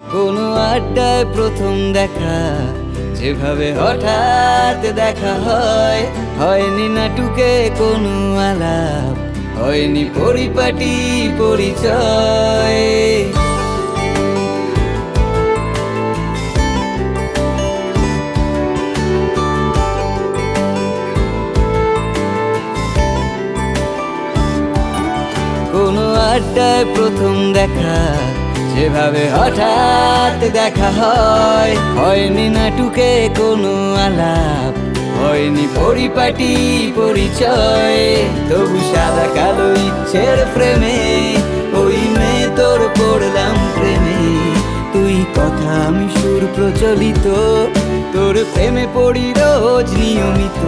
কোনো আড্ডায় প্রথম দেখা, যেভাবে হঠাৎ দেখা হয়, হয়নি নাটুকে কোনো আলাপ, হয়নি পরিপাটি পরিচয়। কোনো আড্ডায় প্রথম দেখা যেভাবে হঠাৎ দেখা হয়, হয়নি নাটুকে কোনো আলাপ, হয়নি পরিপাটি পরিচয়। তবু সাদা কালো ইচ্ছের প্রেমে, ওই মেয়ে তোর পড়লাম প্রেমে। তুই কথা আমি সুর প্রচলিত, তোর প্রেমে পড়ি রোজ নিয়মিত।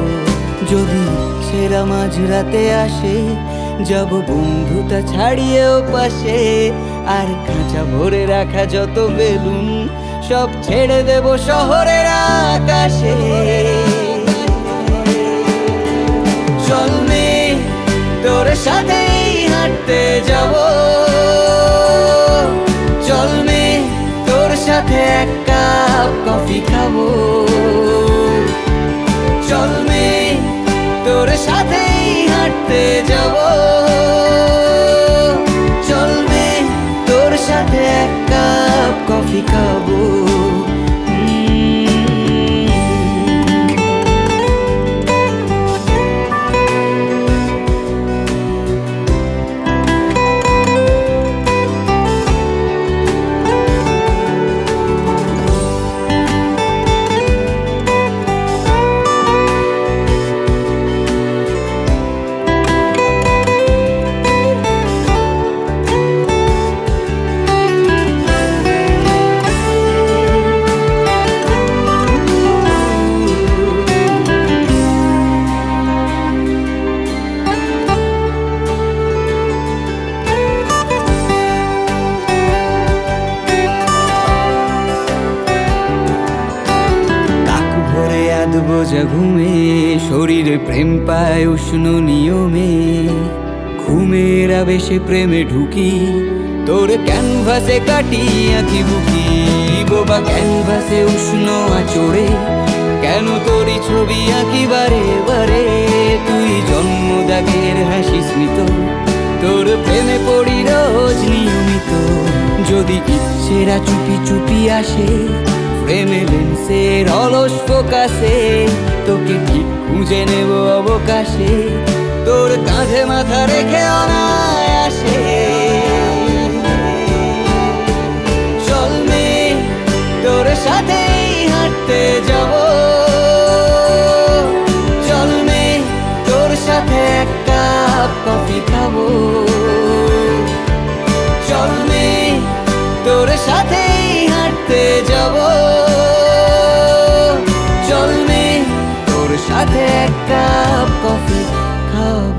যদি সেরা মাঝরাতে আসে যাব বন্ধুটা ছাড়িয়েও পাশে। আর কাঁচা ভরে রাখা যত বেলুন, সব ছেড়ে দেব শহরের আকাশে। চল তোর সাথেই হাঁটতে যাব। চল তোর সাথে এক কাপ কফি খাব। চল তোর সাথেই হাঁটতে যাব। ভরে বোঝা ঘুমে, শরীরে প্রেম পায় উষ্ণ নিয়মে। ঘুমের আবেশে প্রেমে ঢুকি, তোর ক্যানভাসে কাটি আঁকি বুকি। বোবা ক্যানভাসে উষ্ণ আচড়ে, কেন তোরই ছবি আঁকি বারে বারে? তুই জন্মদাগের হাসি স্মিত, তোর প্রেমে পড়ি রোজ নিয়মিত। যদি ইচ্ছেরা চুপি চুপি আসে প্রেমে লেন্সের অলস ফোকাসে, তোকে ঠিক খুঁজে নেব অবকাশে। তোর কাঁধে মাথা রেখে অনায় আসে সাথে এক কাপ কফি খাব।